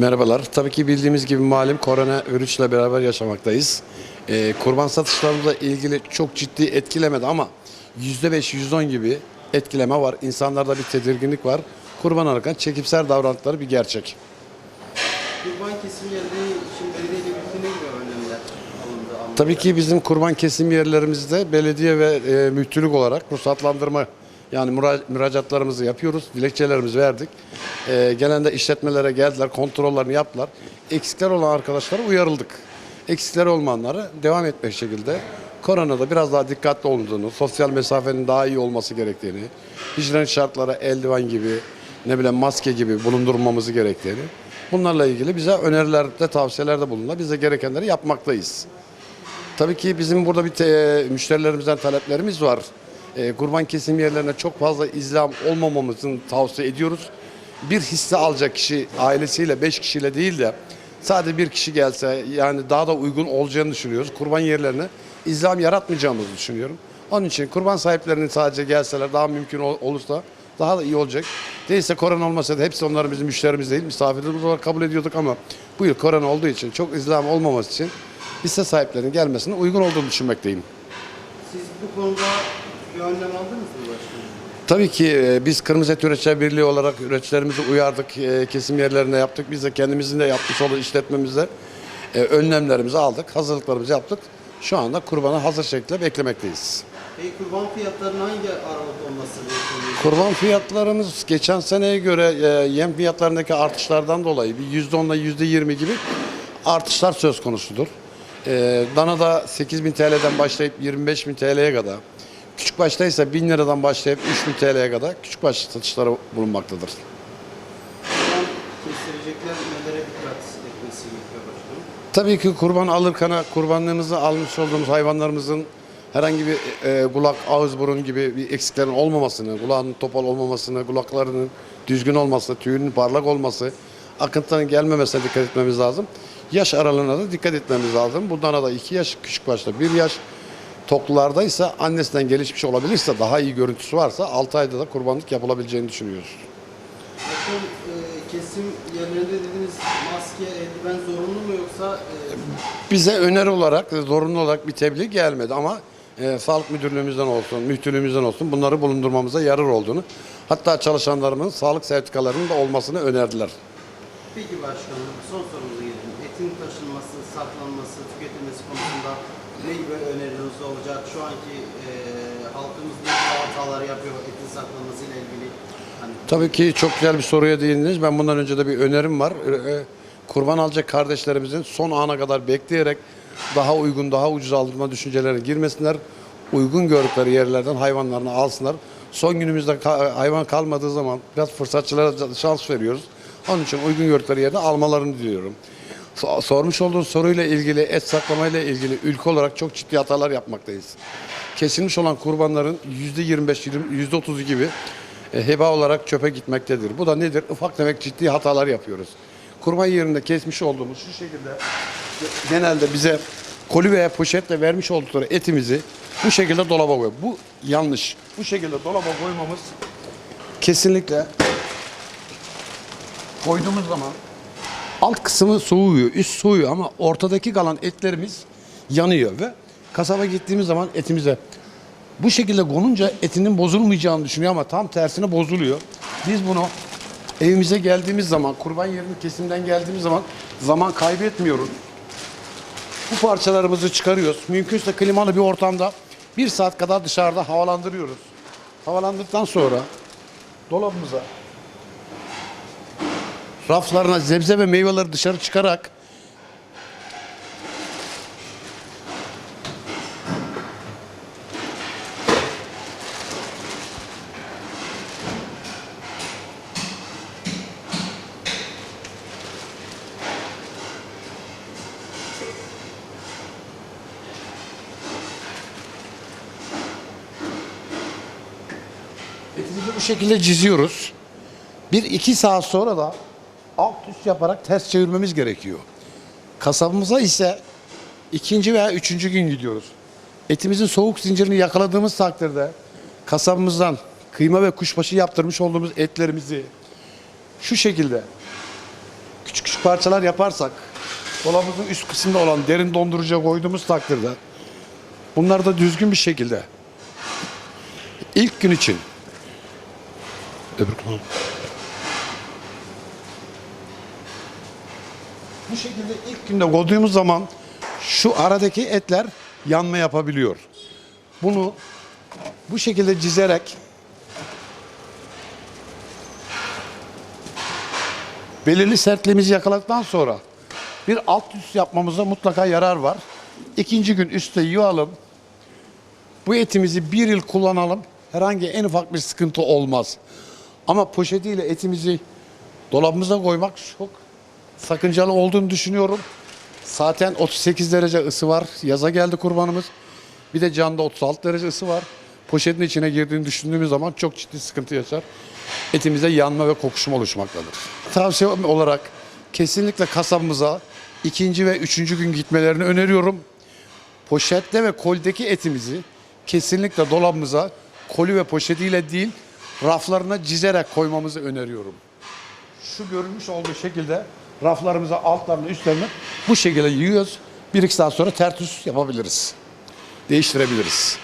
Merhabalar. Tabii ki bildiğimiz gibi malum korona virüsle beraber yaşamaktayız. Ee, kurban satışlarımızla ilgili çok ciddi etkilemedi ama %5, %10 gibi etkileme var. İnsanlarda bir tedirginlik var. Kurban alırken çekimser davranışları bir gerçek. Kurban kesim yerleri için belediye birlikte ne gibi önlemler alındı? Tabii ki bizim kurban kesim yerlerimizde belediye ve e, müftülük olarak ruhsatlandırma yani müra- müracaatlarımızı yapıyoruz. Dilekçelerimizi verdik. E, gelen de işletmelere geldiler, kontrollerini yaptılar. Eksikler olan arkadaşlara uyarıldık. Eksikleri olmayanlara devam etmek şekilde koronada biraz daha dikkatli olduğunu, sosyal mesafenin daha iyi olması gerektiğini, hijyen şartlara eldiven gibi, ne bileyim maske gibi bulundurmamızı gerektiğini, bunlarla ilgili bize önerilerde, tavsiyelerde bulundular. Biz de gerekenleri yapmaktayız. Tabii ki bizim burada bir te- müşterilerimizden taleplerimiz var. E, kurban kesim yerlerine çok fazla izlam olmamamızın tavsiye ediyoruz. Bir hisse alacak kişi ailesiyle, beş kişiyle değil de sadece bir kişi gelse yani daha da uygun olacağını düşünüyoruz. Kurban yerlerine izlam yaratmayacağımızı düşünüyorum. Onun için kurban sahiplerinin sadece gelseler daha mümkün ol- olursa daha da iyi olacak. Değilse korona olmasa da hepsi onların bizim müşterimiz değil, misafirlerimiz olarak kabul ediyorduk ama bu yıl korona olduğu için çok izlam olmaması için hisse sahiplerinin gelmesine uygun olduğunu düşünmekteyim. Siz bu konuda bir önlem aldınız mı başkanım? Tabii ki e, biz Kırmızı Et Üreticiler Birliği olarak üreticilerimizi uyardık, e, kesim yerlerine yaptık. Biz de kendimizin de yapmış olduğu işletmemizde e, önlemlerimizi aldık, hazırlıklarımızı yaptık. Şu anda kurbana hazır şekilde beklemekteyiz. Peki kurban fiyatlarının hangi aralıkta olması bekleniyor? Kurban fiyatlarımız geçen seneye göre yem fiyatlarındaki artışlardan dolayı bir %10 ile %20 gibi artışlar söz konusudur. E, Danada 8000 TL'den başlayıp 25000 TL'ye kadar, küçük başta ise 1000 liradan başlayıp 3000 TL'ye kadar küçük baş satışları bulunmaktadır. Kurban kestirecekler nelere dikkat etmesi gerekiyor başkanım? Tabii ki kurban alırken kurbanlığımızı almış olduğumuz hayvanlarımızın herhangi bir e, kulak, ağız, burun gibi bir eksiklerin olmamasını, kulağının topal olmamasını, kulaklarının düzgün olması, tüyünün parlak olması, akıntıların gelmemesine dikkat etmemiz lazım. Yaş aralığına da dikkat etmemiz lazım. Bundan da 2 yaş, küçük başta 1 yaş. Toklularda ise annesinden gelişmiş olabilirse, daha iyi görüntüsü varsa 6 ayda da kurbanlık yapılabileceğini düşünüyoruz. Başkanım e, kesim yerlerinde dediğiniz maske, eldiven zorunlu mu yoksa e, Bize öneri olarak, zorunlu olarak bir tebliğ gelmedi ama e, sağlık müdürlüğümüzden olsun, müftülüğümüzden olsun bunları bulundurmamıza yarar olduğunu, hatta çalışanlarımızın sağlık sertifikalarının da olmasını önerdiler. Peki başkanım son. Etin taşınması, saklanması, tüketilmesi konusunda ne gibi önerileriniz olacak? Şu anki e, halkımız ne gibi hatalar yapıyor etin saklanması ile ilgili? Hani Tabii ki çok güzel bir soruya değindiniz. Ben bundan önce de bir önerim var. E, e, Kurban alacak kardeşlerimizin son ana kadar bekleyerek daha uygun, daha ucuz aldırma düşüncelerine girmesinler. Uygun gördükleri yerlerden hayvanlarını alsınlar. Son günümüzde hayvan kalmadığı zaman biraz fırsatçılara şans veriyoruz. Onun için uygun gördükleri yerde almalarını diliyorum. So- Sormuş olduğunuz soruyla ilgili, et saklamayla ilgili ülke olarak çok ciddi hatalar yapmaktayız. Kesilmiş olan kurbanların %25, %30 gibi e, heba olarak çöpe gitmektedir. Bu da nedir? Ufak demek ciddi hatalar yapıyoruz. Kurban yerinde kesmiş olduğumuz şu şekilde genelde bize koli veya poşetle vermiş oldukları etimizi bu şekilde dolaba koyuyor. Bu yanlış. Bu şekilde dolaba koymamız kesinlikle koyduğumuz zaman alt kısmı soğuyor, üst soğuyor ama ortadaki kalan etlerimiz yanıyor ve kasaba gittiğimiz zaman etimize bu şekilde konunca etinin bozulmayacağını düşünüyor ama tam tersine bozuluyor. Biz bunu evimize geldiğimiz zaman, kurban yerinin kesimden geldiğimiz zaman zaman kaybetmiyoruz. Bu parçalarımızı çıkarıyoruz. Mümkünse klimalı bir ortamda bir saat kadar dışarıda havalandırıyoruz. Havalandırdıktan sonra dolabımıza raflarına sebze ve meyveleri dışarı çıkarak etimizi bu şekilde çiziyoruz. Bir iki saat sonra da alt üst yaparak ters çevirmemiz gerekiyor. Kasabımıza ise ikinci veya üçüncü gün gidiyoruz. Etimizin soğuk zincirini yakaladığımız takdirde kasabımızdan kıyma ve kuşbaşı yaptırmış olduğumuz etlerimizi şu şekilde küçük küçük parçalar yaparsak dolabımızın üst kısmında olan derin dondurucuya koyduğumuz takdirde bunlar da düzgün bir şekilde ilk gün için öbür bu şekilde ilk günde koyduğumuz zaman şu aradaki etler yanma yapabiliyor. Bunu bu şekilde çizerek belirli sertliğimizi yakaladıktan sonra bir alt üst yapmamıza mutlaka yarar var. İkinci gün üstte yığalım. Bu etimizi bir yıl kullanalım. Herhangi en ufak bir sıkıntı olmaz. Ama poşetiyle etimizi dolabımıza koymak çok sakıncalı olduğunu düşünüyorum. Zaten 38 derece ısı var. Yaza geldi kurbanımız. Bir de canda 36 derece ısı var. Poşetin içine girdiğini düşündüğümüz zaman çok ciddi sıkıntı yaşar. Etimize yanma ve kokuşma oluşmaktadır. Tavsiye olarak kesinlikle kasabımıza ikinci ve üçüncü gün gitmelerini öneriyorum. Poşette ve koldeki etimizi kesinlikle dolabımıza koli ve poşetiyle değil raflarına çizerek koymamızı öneriyorum şu görünmüş olduğu şekilde raflarımıza altlarını üstlerini bu şekilde yığıyoruz. Bir iki saat sonra tertüs yapabiliriz. Değiştirebiliriz.